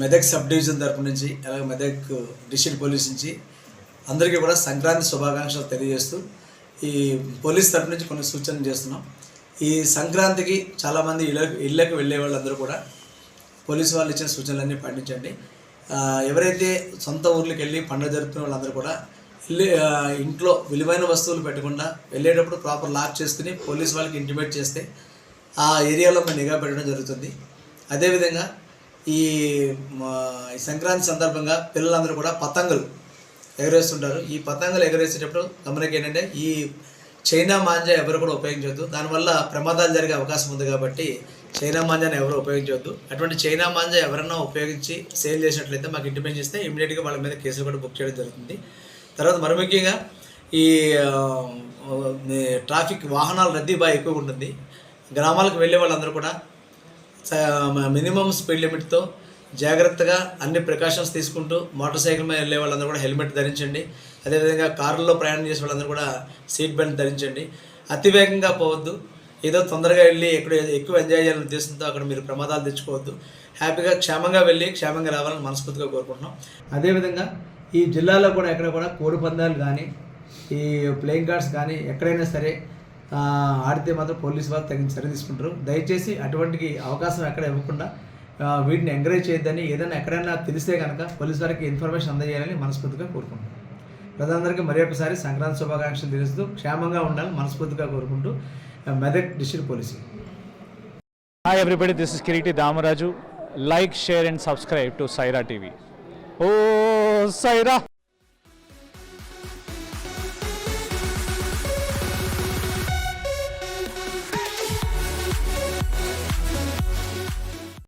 Medak sub division తరపు నుంచి అలాగే మెదక్ డిస్టిక్ పోలీస్ నుంచి అందరికీ కూడా సంక్రాంతి శుభాకాంక్షలు తెలియజేస్తూ ఈ పోలీస్ తరపు నుంచి కొన్ని సూచనలు చేస్తున్నాం. ఈ సంక్రాంతికి చాలామంది ఇళ్ళ ఇళ్ళకు వెళ్ళే వాళ్ళందరూ కూడా పోలీసు వాళ్ళు ఇచ్చిన సూచనలన్నీ పాటించండి. ఎవరైతే సొంత ఊర్లకు వెళ్ళి పండుగ జరుపుకునే వాళ్ళందరూ కూడా ఇల్లు ఇంట్లో విలువైన వస్తువులు పెట్టకుండా వెళ్ళేటప్పుడు ప్రాపర్ లాక్ చేసుకుని పోలీస్ వాళ్ళకి ఇంటిమేట్ చేస్తే ఆ ఏరియాలో మేము నిఘా పెట్టడం జరుగుతుంది. అదేవిధంగా ఈ మా ఈ సంక్రాంతి సందర్భంగా పిల్లలందరూ కూడా పతంగులు ఎగరేస్తుంటారు. ఈ పతంగులు ఎగరేసేటప్పుడు గమనిక ఏంటంటే ఈ చైనా మాంజా ఎవరు కూడా ఉపయోగించవద్దు దానివల్ల ప్రమాదాలు జరిగే అవకాశం ఉంది కాబట్టి చైనా మాంజాని ఎవరు ఉపయోగించవద్దు అటువంటి చైనా మాంజా ఎవరైనా ఉపయోగించి సేల్ చేసినట్లయితే మాకు ఇంటిమేట్ చేస్తే ఇమీడియట్గా వాళ్ళ మీద కేసులు కూడా బుక్ చేయడం జరుగుతుంది. తర్వాత మరి ముఖ్యంగా ఈ ట్రాఫిక్ వాహనాల రద్దీ బాగా ఎక్కువగా ఉంటుంది. గ్రామాలకు వెళ్ళే వాళ్ళందరూ కూడా మినిమం స్పీడ్ లిమిట్తో జాగ్రత్తగా అన్ని ప్రికాషన్స్ తీసుకుంటూ మోటార్ సైకిల్ మీద వెళ్ళే వాళ్ళందరూ కూడా హెల్మెట్ ధరించండి. అదేవిధంగా కారులో ప్రయాణం చేసే వాళ్ళందరూ కూడా సీట్ బెల్ట్ ధరించండి. అతివేగంగా పోవద్దు. ఏదో తొందరగా వెళ్ళి ఎక్కడ ఎక్కువ ఎంజాయ్ చేయాలనే ఉద్దేశంతో అక్కడ మీరు ప్రమాదాలు తెచ్చుకోవద్దు. హ్యాపీగా క్షేమంగా వెళ్ళి క్షేమంగా రావాలని మనస్ఫూర్తిగా కోరుకుంటున్నాం. అదేవిధంగా ఈ జిల్లాలో కూడా ఎక్కడ కూడా కోడి పందాలు కానీ ఈ ప్లేయింగ్ కార్డ్స్ కానీ ఎక్కడైనా సరే ఆడితే మాత్రం పోలీసు వారు తగిన చర్య తీసుకుంటారు. దయచేసి అటువంటి అవకాశం ఎక్కడ ఇవ్వకుండా వీటిని ఎంకరేజ్ చేయొద్దని ఏదైనా ఎక్కడైనా తెలిస్తే కనుక పోలీసు వారికి ఇన్ఫర్మేషన్ అందజేయాలని మనస్ఫూర్తిగా కోరుకుంటున్నాం. ప్రజలందరికీ మరి ఒకసారి సంక్రాంతి శుభాకాంక్షలు తెలుస్తూ క్షేమంగా ఉండాలని మనస్ఫూర్తిగా కోరుకుంటూ Medak district police. Hi everybody this is Kireeti Damaraju like share and subscribe to Saira TV oh Sye Raa